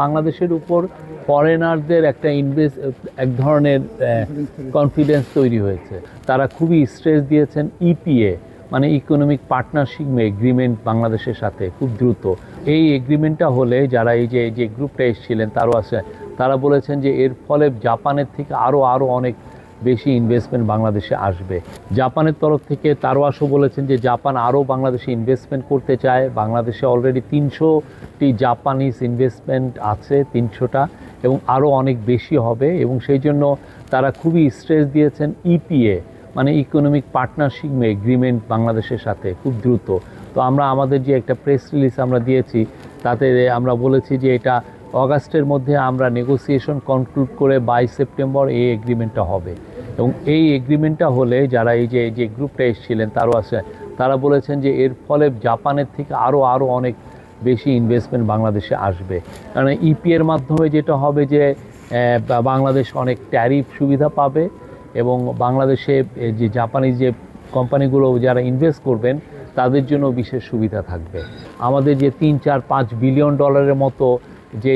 বাংলাদেশের উপর ফরেনারদের একটা ইনভেস্ট এক ধরনের কনফিডেন্স তৈরি হয়েছে। তারা খুবই স্ট্রেস দিয়েছেন ইপিএ মানে ইকোনমিক পার্টনারশিপ এগ্রিমেন্ট বাংলাদেশের সাথে, খুব দ্রুত। এই এগ্রিমেন্টটা হলে যারা এই যে যে গ্রুপটা এসেছিলেন, তারও আছে, তারা বলেছেন যে এর ফলে জাপানের থেকে আরও আরও অনেক বেশি ইনভেস্টমেন্ট বাংলাদেশে আসবে। জাপানের তরফ থেকে তারওয়াশও বলেছেন যে জাপান আরও বাংলাদেশে ইনভেস্টমেন্ট করতে চায়। বাংলাদেশে অলরেডি তিনশোটি জাপানিজ ইনভেস্টমেন্ট আছে, তিনশোটা, এবং আরও অনেক বেশি হবে, এবং সেই জন্য তারা খুবই স্ট্রেস দিয়েছেন ইপিএ মানে ইকোনমিক পার্টনারশিপ এগ্রিমেন্ট বাংলাদেশের সাথে, খুব দ্রুত। তো আমরা আমাদের যে একটা প্রেস রিলিজ আমরা দিয়েছি, তাতে আমরা বলেছি যে এটা অগাস্টের মধ্যে আমরা নেগোসিয়েশন কনক্লুড করে বাইশ সেপ্টেম্বর এই এগ্রিমেন্টটা হবে। এবং এই এগ্রিমেন্টটা হলে যারা এই যে যে গ্রুপটা এসেছিলেন, তারও আছে, তারা বলেছেন যে এর ফলে জাপানের থেকে আরও আরও অনেক বেশি ইনভেস্টমেন্ট বাংলাদেশে আসবে। কারণ ইপি এর মাধ্যমে যেটা হবে যে বাংলাদেশ অনেক ট্যারিফ সুবিধা পাবে এবং বাংলাদেশে যে জাপানি যে কোম্পানিগুলো যারা ইনভেস্ট করবেন, তাদের জন্য বিশেষ সুবিধা থাকবে। আমাদের যে তিন, চার, পাঁচ বিলিয়ন ডলারের মতো যে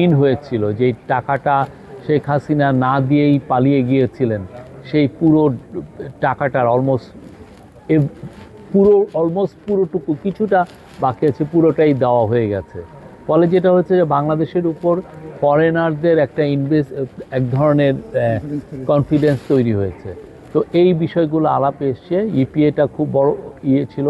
ঋণ হয়েছিল, যেই টাকাটা শেখ হাসিনা না দিয়েই পালিয়ে গিয়েছিলেন, সেই পুরো টাকাটার অলমোস্ট পুরো অলমোস্ট পুরোটুকু কিছুটা বাকি আছে, পুরোটাই দেওয়া হয়ে গেছে। ফলে যেটা হচ্ছে যে বাংলাদেশের উপর ফরেনারদের একটা ইনভেস্ট এক ধরনের কনফিডেন্স তৈরি হয়েছে। তো এই বিষয়গুলো আলাপে এসছে ইপিএটা খুব বড় ইয়ে ছিল।